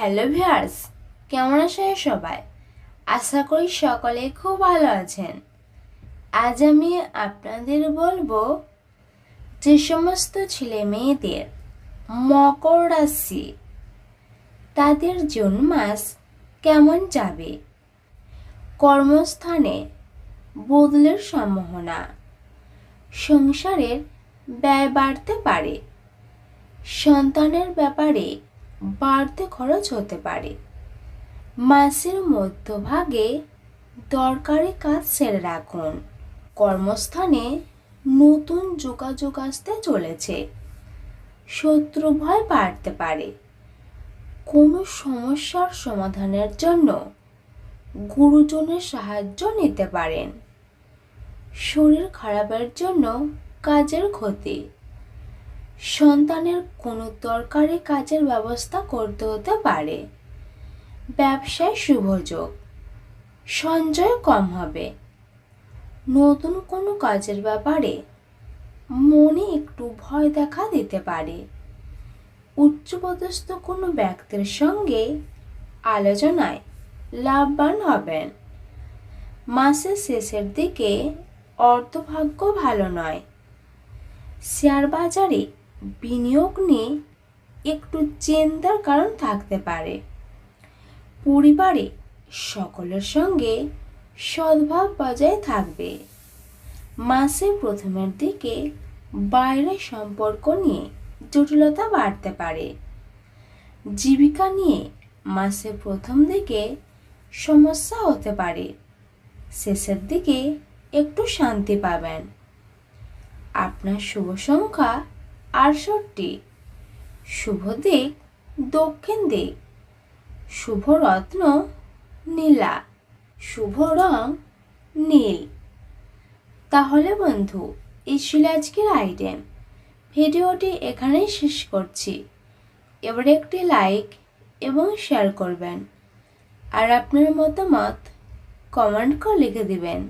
Hello viewers কেমন আছেন সবাই? আশা করি সকলে খুব ভালো আছেন। আজ আমি আপনাদের বলব যে সমস্ত ছেলে মেয়েদের মকর রাশি, তাদের জুন মাস কেমন যাবে? কর্মস্থানে বদলের সম্ভাবনা, সংসারের ব্যয় বাড়তে পারে, সন্তানের ব্যাপারে বাড়তি খরচ হতে পারে। মাসের মধ্যভাগে দরকারি কাজ সেরে রাখুন। কর্মস্থানে নতুন যোগাযোগ আসতে চলেছে। শত্রু ভয় বাড়তে পারে। কোনো সমস্যার সমাধানের জন্য গুরুজনের সাহায্য নিতে পারেন। শরীর খারাপের জন্য কাজের ক্ষতি। সন্তানের কোনো দরকারি কাজের ব্যবস্থা করতে হতে পারে। ব্যবসায় শুভযোগ সঞ্চয় কম হবে। নতুন কোনো কাজের ব্যাপারে মনে একটু ভয় দেখা দিতে পারে। উচ্চপদস্থ কোনো ব্যক্তির সঙ্গে আলোচনায় লাভবান হবেন। মাসের শেষের দিকে অর্থভাগ্য ভালো নয়। শেয়ার বাজারে বিনিয়োগ নিয়ে একটু চিন্তার কারণ থাকতে পারে। পরিবারে সকলের সঙ্গে সদ্ভাব বজায় থাকবে। মাসের প্রথমের দিকে বাইরের সম্পর্ক নিয়ে জটিলতা বাড়তে পারে। জীবিকা নিয়ে মাসের প্রথম দিকে সমস্যা হতে পারে। শেষের দিকে একটু শান্তি পাবেন। আপনার শুভ সংখ্যা আটষট্টি। শুভ দিক, দক্ষিণ দিক। শুভ রত্ন, নীলা। শুভ রং, নীল। তাহলে বন্ধু, এই ছিল আজকের আইটেম। ভিডিওটি এখানেই শেষ করছি। এবারে একটি লাইক এবং শেয়ার করবেন। আর আপনার মতামত কমেন্ট করে লিখে দিবেন।